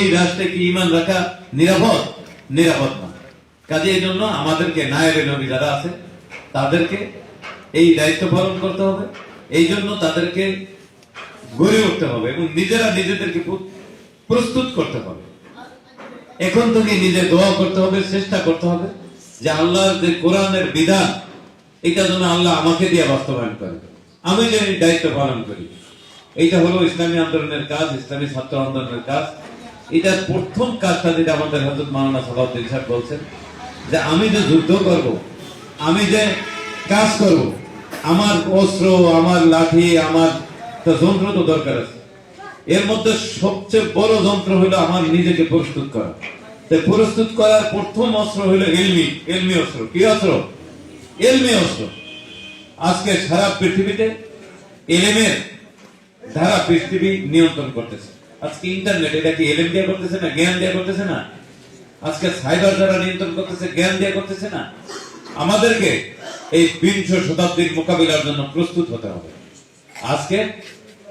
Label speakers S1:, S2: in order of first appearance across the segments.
S1: এই রাষ্ট্রে কি ইমান রাখা নিরাপদ? নিরাপদ না। কাজে এই জন্য আমাদেরকে নায়েবে নবী যারা আছে, তাদেরকে এই দায়িত্ব পালন করতে হবে। এই জন্য তাদেরকে গড়ে উঠতে হবে এবং নিজেরা নিজেদেরকে প্রস্তুত করতে হবে। এখন থেকে নিজে দোয়া করতে হবে, চেষ্টা করতে হবে যে আল্লাহর যে কোরআনের বিধান, এটা যেন আল্লাহ আমাকে দিয়ে বাস্তবায়ন করে। আমি যে দায়িত্ব পালন করি, এইটা হলো ইসলামী আন্দোলনের কাজ, ইসলামী ছাত্র আন্দোলনের কাজ। এটার প্রথম কাজটা যেটা আমাদের হজরত মাওলানা সালাউদ্দিন সাহেব বলছেন যে আমি যে যুদ্ধ করব, আমি যে কাজ করব, আমার অস্ত্র, আমার লাঠি, আমার যন্ত্র তো দরকার আছে। এর মধ্যে সবচেয়ে বড় যন্ত্র হলো আমার নিজেকে প্রস্তুত করা। প্রস্তুত করার প্রথম অস্ত্র হলো এলমি এলমি অস্ত্র। কি অস্ত্র? এলমি অস্ত্র। আজকে সারা পৃথিবীতে এলেমের ধারা পৃথিবী নিয়ন্ত্রণ করতেছে। আজকে ইন্টারনেট এটা কি এলএম দিয়ে করতেছে না, জ্ঞান দিয়ে করতেছে না? আজকে সাইবার দ্বারা নিয়ন্ত্রণ করতেছে, জ্ঞান দিয়ে করতেছে না? আমাদেরকে এই বিংশ শতাব্দীর মোকাবিলার জন্য প্রস্তুত হতে হবে। আজকে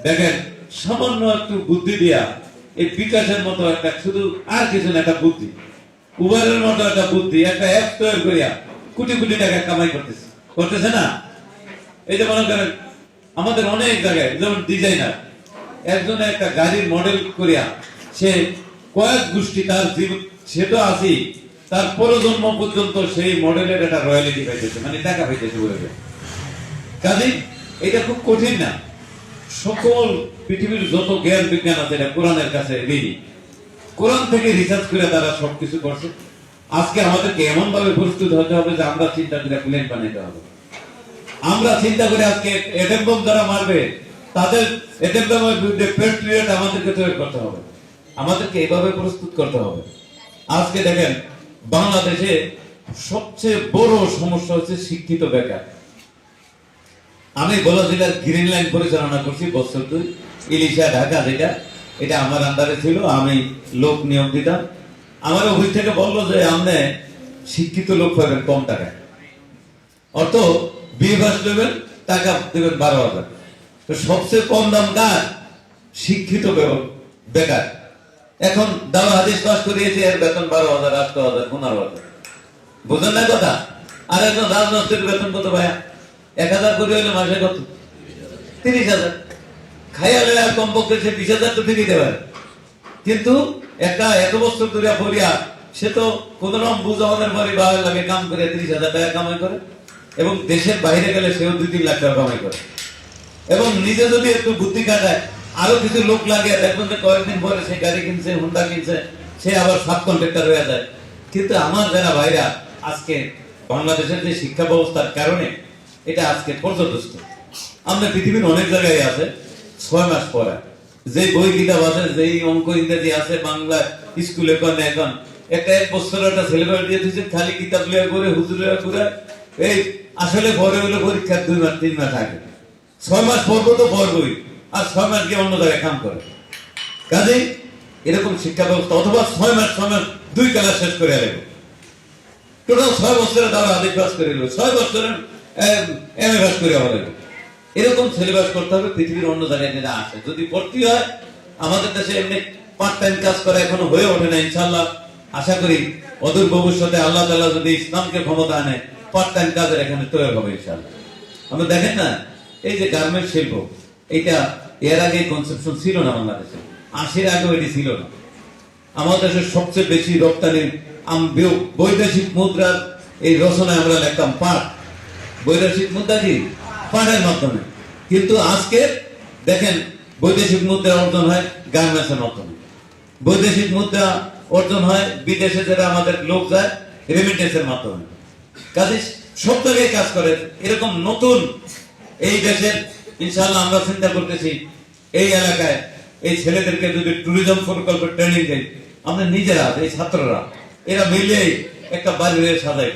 S1: দেখেন, সামান্য একটু বুদ্ধি দিয়া, এই বিকাশের মতো একটা, শুধু আর কিছু না, একটা বুদ্ধি। উবারের মতো একটা বুদ্ধি, একটা অ্যাপ তৈরি করিয়া কোটি কোটি টাকা কামাই করতেছে। করতেছে না? এই যে মনে করেন, আমাদের অনেক জায়গায়, যেমন ডিজাইনার একজনে একটা গাড়ির মডেল করিয়া সে কয়েক গোষ্ঠী তার জীবন সে তো আছি তার পরজন্ম পর্যন্ত সেই মডেলের একটা রয়্যালিটি পাইতেছে মানে টাকা পাইতেছে বলে কাজে এটা খুব কঠিন না। সকল পৃথিবীর যত জ্ঞান বিজ্ঞান আছে, এটা কোরআনের কাছে রেডি কোরআন থেকে রিসার্চ করে তারা সবকিছু করছে। আজকে আমাদেরকে এমন ভাবে প্রস্তুত হতে হবে যে আমরা চিন্তা করে প্লেন বানাইতে হবে। আমরা চিন্তা করে আজকে এটেম বোম যারা মারবে। তাদের বোমের বিরুদ্ধে আমাদেরকে তৈরি করতে হবে। আমাদেরকে এভাবে প্রস্তুত করতে হবে। আজকে দেখেন, বাংলাদেশে সবচেয়ে বড় সমস্যা হচ্ছে শিক্ষিত বেকার। আমি জেলার গ্রিন লাইন পরিচালনা করছি, বছর দুই। ইলিশা, ঢাকা যেটা, এটা আমার আন্ডারে ছিল, আমি লোক নিয়োগ দিতাম। আমার অফিস থেকে বলল যে আপনি শিক্ষিত লোক পাবেন কম টাকায়। অর্থ, বিয়ে দেবেন, টাকা দেবেন বারো হাজার। তো সবচেয়ে কম দাম কার? শিক্ষিত বেকার। এখন দাও হাদিস পাস করিয়েছে, এর বেতন বারো হাজার আঠারো হাজার, পনেরো হাজার। বুঝেন না কথা? আর একজন রাজনৈতিক বেতন কত ভাইয়া? এক হাজার করে হলে মাসে কত? তিরিশ হাজার। খাইয়া লইয়া কমপক্ষে সে বিশ হাজার তো ঠিকই দেবে কিন্তু একটা এত বছর ধরে পড়িয়া সে তো কোন রকম বুঝাওয়ানোর পরে বাবার লাগে কাম করে, তিরিশ হাজার টাকা কামাই করে। এবং দেশের বাইরে গেলে সেও দুই তিন লাখ টাকা কামাই করে। এবং নিজে যদি একটু বুদ্ধি কাটায়, আরও কিছু লোক লাগে, দেখবেন যে কয়েকদিন পরে সে গাড়ি কিনছে হুন্ডা কিনছে, সে আবার সাব কন্ট্রাক্টর হয়ে যায়। কিন্তু আমার যারা ভাইরা, আজকে বাংলাদেশের যে শিক্ষা ব্যবস্থার কারণে এটা আজকে পর্যদস্ত আমরা পৃথিবীর অনেক জায়গায় আছে, ছয় মাস পরে। যে বই কিতাব আছে, যেই অঙ্ক ইংরেজি আছে, বাংলা, স্কুলে কোন এখন। একটা এক বছর একটা ছেলেবেলা দিয়ে দিচ্ছে খালি কিতাব লিয়া করে হুজুর করে এই আসলে পরে হলো পরীক্ষার দুই মাস, তিন মাস আগে। ছয় মাস পড়ব তো পড়বই আর ছয় মাস গিয়ে অন্য জায়গায় কাম করে। কাজেই এরকম শিক্ষা ব্যবস্থা, অথবা ছয় মাস ছয় মাস, দুই ক্লাস শেষ করে আনব টোটাল ছয় বছরে তারা আদিক পাস করে এলো, ছয় বছরে এম এ পাস করে এলো। এরকম সিলেবাস করতে হবে, পৃথিবীর অন্য জায়গায় যেটা আসে যদি ভর্তি হয়, আমাদের দেশে এমনি পার্ট টাইম কাজ করা এখনও হয়ে ওঠে না ইনশাল্লাহ আশা করি অদূর ভবিষ্যতে আল্লাহ তাআলা যদি ইসলামকে ক্ষমতা আনে পার্ট টাইম কাজের এখানে তৈরি হবে ইনশাল্লাহ আমরা দেখেন না এই যে গার্মেন্ট শিল্প, এটা এর আগে কনসেপশন ছিল না বাংলাদেশে। আশির আগেও এটি ছিল না। আমাদের দেশের সবচেয়ে বেশি রপ্তানি বৈদেশিক মুদ্রার এই রচনায় আমরা লিখতাম পাট। বৈদেশিক মুদ্রা কি? পাটের মাধ্যমে। কিন্তু আজকে দেখেন, বৈদেশিক মুদ্রা অর্জন হয় গার্মেন্টসের মাধ্যমে। বৈদেশিক মুদ্রা অর্জন হয় বিদেশে যারা আমাদের লোক যায় রেমিটেন্সের মাধ্যমে। কাজে সব জায়গায় কাজ করে। এরকম নতুন এই দেশের, ইনশাআল্লাহ আমরা চিন্তা করতেছি, এই এলাকায় এই ছেলেদেরকে যদি ট্যুরিজম প্রকল্প ট্রেনিং দেয়, আমরা নিজেরা, এই ছাত্ররা, এরা মিলে একটা বাড়ি সাজাইব।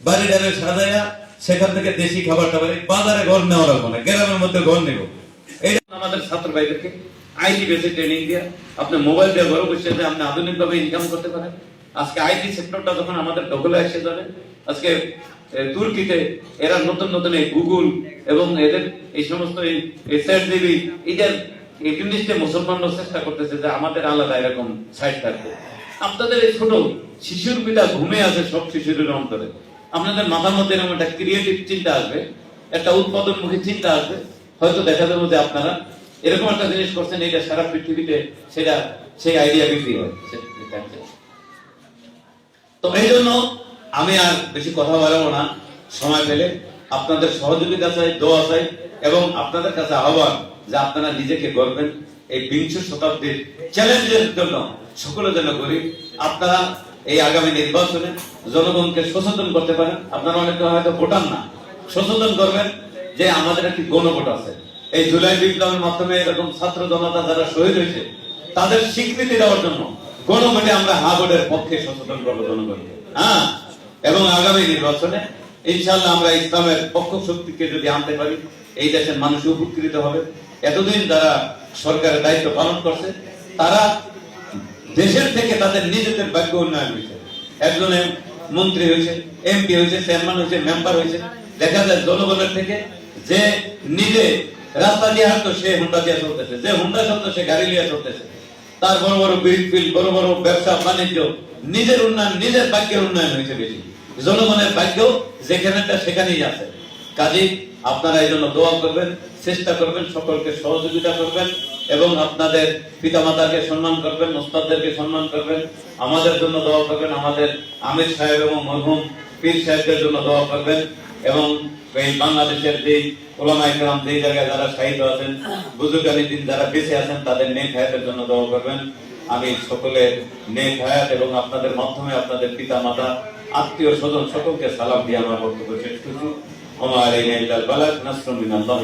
S1: বাড়িটারে সাজাইয়া সেখান থেকে দেশি খাবার টাবার বাজারে ঘর নেওয়া লাগবে না গ্রামের মধ্যে ঘর নেব। এইটা আমাদের ছাত্র ভাইদেরকে আইটি বেসে ট্রেনিং দিয়ে, আপনি মোবাইল দিয়ে ঘরে বসে যে আপনি আধুনিক ভাবে ইনকাম করতে পারেন। আজকে আইটি সেক্টরটা যখন আমাদের দখলে এসে যাবে, আজকে তুর্কিতে এরা নতুন নতুন এই গুগল এবং এদের এই সমস্ত এই
S2: এই মুসলমানরা চেষ্টা করতেছে যে আমাদের আলাদা এরকম সাইড থাকবে আপনাদের এই ছোট শিশুর পিতা ঘুমে আছে সব অন্তরে। আপনাদের মাথার মধ্যে এরকম একটা ক্রিয়েটিভ চিন্তা আসবে, একটা উৎপাদনমুখী চিন্তা আসবে। হয়তো দেখা যাবে যে আপনারা এরকম একটা জিনিস করছেন এটা সারা পৃথিবীতে সেটা, সেই আইডিয়া বিক্রি হয়।
S1: তো এই জন্য আমি আর বেশি কথা বাড়াবো না। সময় পেলে আপনাদের সহযোগিতা চাই, দোয়া চাই এবং আপনাদের কাছে আহ্বান যে আপনারা নিজেকে গড়বেন এই বিংশ শতাব্দীর চ্যালেঞ্জের জন্য, সকলের জন্য করি। আপনারা এই আগামী নির্বাচনে জনগণকে সচেতন করতে পারেন। আপনারা অনেকে হয়তো ভোটার না। সচেতন করবেন যে আমাদের একটি গণভোট আছে। এই জুলাই বিপ্লবের মাধ্যমে এরকম ছাত্র জনতা যারা শহীদ হয়েছে, তাদের স্বীকৃতি দেওয়ার জন্য গণভোটে আমরা হা পক্ষে সচেতন করব জনগণকে। হ্যাঁ? এবং আগামী নির্বাচনে ইনশাল্লাহ আমরা ইসলামের পক্ষ শক্তিকে যদি আনতে পারি, এই দেশের মানুষ উপকৃত হবে। এতদিন যারা সরকারের দায়িত্ব পালন করছে, তারা দেশের থেকে তাদের নিজেদের ভাগ্য উন্নয়ন হয়েছে। একজনে মন্ত্রী হয়েছে, এমপি হয়েছে, চেয়ারম্যান হয়েছে, মেম্বার হয়েছে। দেখা যায় জনগণের থেকে যে নিজে রাস্তা দিয়ে হাঁটতো, সে হুন্ডা দিয়ে চলতেছে, যে হুন্ডা চলতো, সে গাড়ি নিয়ে চলতেছে। তার বড় বড় বিল বড় বড় ব্যবসা, বাণিজ্য, নিজের উন্নয়ন, নিজের ভাগ্যের উন্নয়ন হয়েছে বেশি। জনগণের ভাগ্য যেখানেটা সেখানেই আছে। কাজেই আপনারা এই জন্য দোয়া করবেন, চেষ্টা করবেন, সকলকে সহযোগিতা করবেন এবং আপনাদের পিতামাতাকে সম্মান করবেন, ওস্তাদদেরকে সম্মান করবেন। আমাদের জন্য দোয়া করবেন, আমাদের আমির সাহেব এবং মরহুম পীর সাহেবদের জন্য দোয়া করবেন। এবং এই বাংলাদেশের যে ওলামা ইকরাম যে জায়গায় যারা শাহিদ আছেন, বুজুর্গ দিন যারা বেঁচে আছেন, তাদের নেক হায়াতের জন্য দোয়া করবেন। আমি সকলের নেক হায়াত এবং আপনাদের মাধ্যমে আপনাদের পিতা মাতা আত্মীয় স্বজন সকলকে সালাম দিয়ে আমার বক্তব্য শেষ করছি। আমার এই ইল্লাল বালাক নাসরুম আল্লাহ